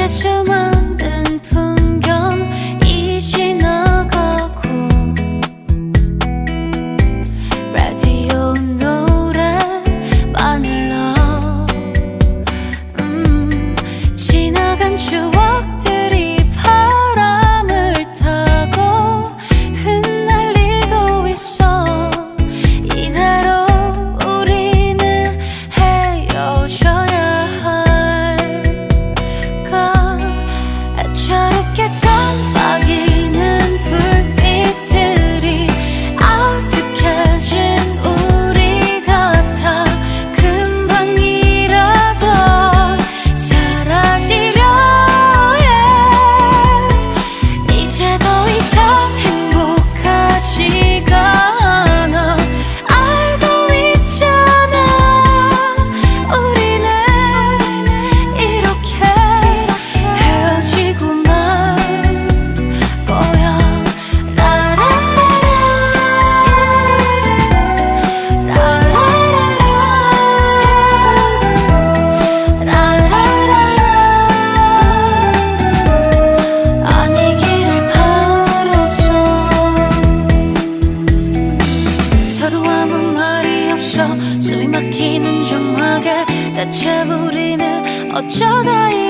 이렇게 수많은 품. 숨이 막히는 정막에 대체 우리는 어쩌다 이